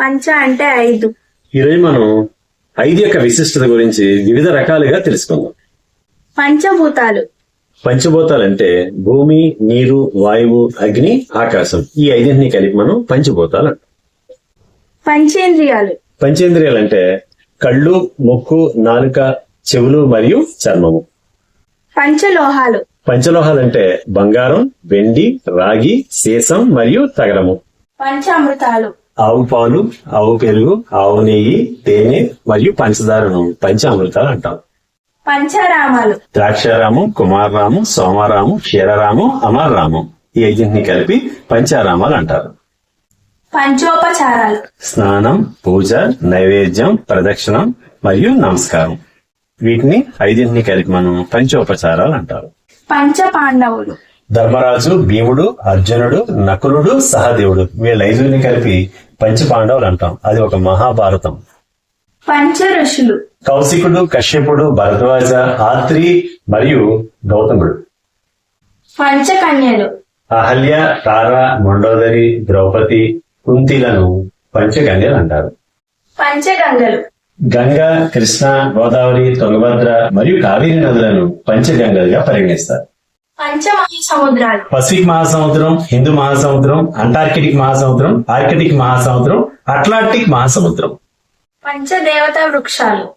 పంచ అంటే ఐదు. ఈరోజు మనం ఐదు యొక్క విశిష్టత గురించి వివిధ రకాలుగా తెలుసుకుందాం. పంచభూతాలు. పంచభూతాలంటే భూమి నీరు వాయువు అగ్ని ఆకాశం. ఈ ఐదింటిని కలిపి మనం పంచభూతాలు అంటాం. పంచేంద్రియాలు. పంచేంద్రియాలంటే కళ్ళు ముక్కు నాలుక చెవులు మరియు చర్మము. పంచలోహాలు. పంచలోహాలంటే బంగారం వెండి రాగి సీసం మరియు తగరము. పంచామృతాలు. ఆవు పాలు ఆవు పెరుగు ఆవు నెయ్యి తేనె మరియు పంచదారను పంచామృతాలు అంటాం. పంచారామాలు. ద్రాక్షారాము కుమారరాము సోమారాము క్షీరరాము అమరరాము ఈ ఐదింటిని కలిపి పంచారామాలు అంటారు. పంచోపచారాలు. స్నానం పూజ నైవేద్యం ప్రదక్షిణం మరియు నమస్కారం. వీటిని ఐదింటిని కలిపి మనం పంచోపచారాలు అంటారు. పంచ పాండవులు ధర్మరాజు భీముడు అర్జునుడు నకులుడు సహదేవుడు వీళ్ళ ఐదుగురిని కలిపి పంచ పాండవులు అంటాం అది ఒక మహాభారతం. పంచ ఋషులు కౌశికుడు కశ్యపుడు భరద్వాజ ఆత్రి మరియు గౌతముడు. పంచకన్యలు. అహల్య తార మండోదరి ద్రౌపది కుంతిలను పంచగంగలు అంటారు. పంచగంగలు. గంగ కృష్ణ గోదావరి తుంగభద్ర మరియు కావేరి నదులను పంచగంగలుగా పరిగణిస్తారు. పంచమహాసముద్రాలు. పసిఫిక్ మహాసముద్రం హిందూ మహాసముద్రం అంటార్కిటిక్ మహాసముద్రం ఆర్కిటిక్ మహాసముద్రం అట్లాంటిక్ మహాసముద్రం. పంచదేవతా వృక్షాలు.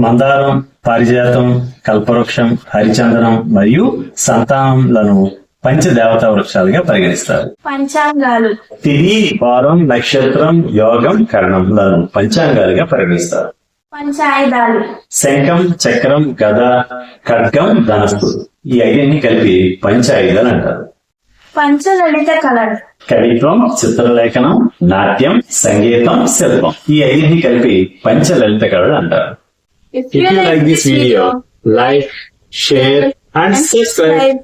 మందారం పారిజాతం కల్పవృక్షం హరిచందనం మరియు సంతానంలను పంచదేవతా వృక్షాలుగా పరిగణిస్తారు. పంచాంగాలు. తిది వారం నక్షత్రం యోగం కరణంలను పంచాంగాలుగా పరిగణిస్తారు. పంచాయుధాలు. శంఖం చక్రం గద ఖడ్గం ధనస్సు. ఈ ఐదుని కలిపి పంచాయుధాలు అంటారు. పంచలలిత కళలు. కవిత్వం చిత్రలేఖనం నాట్యం సంగీతం శిల్పం. ఈ ఐదుని కలిపి పంచలలిత కళలు అంటారు. If you like this video, like, share and subscribe.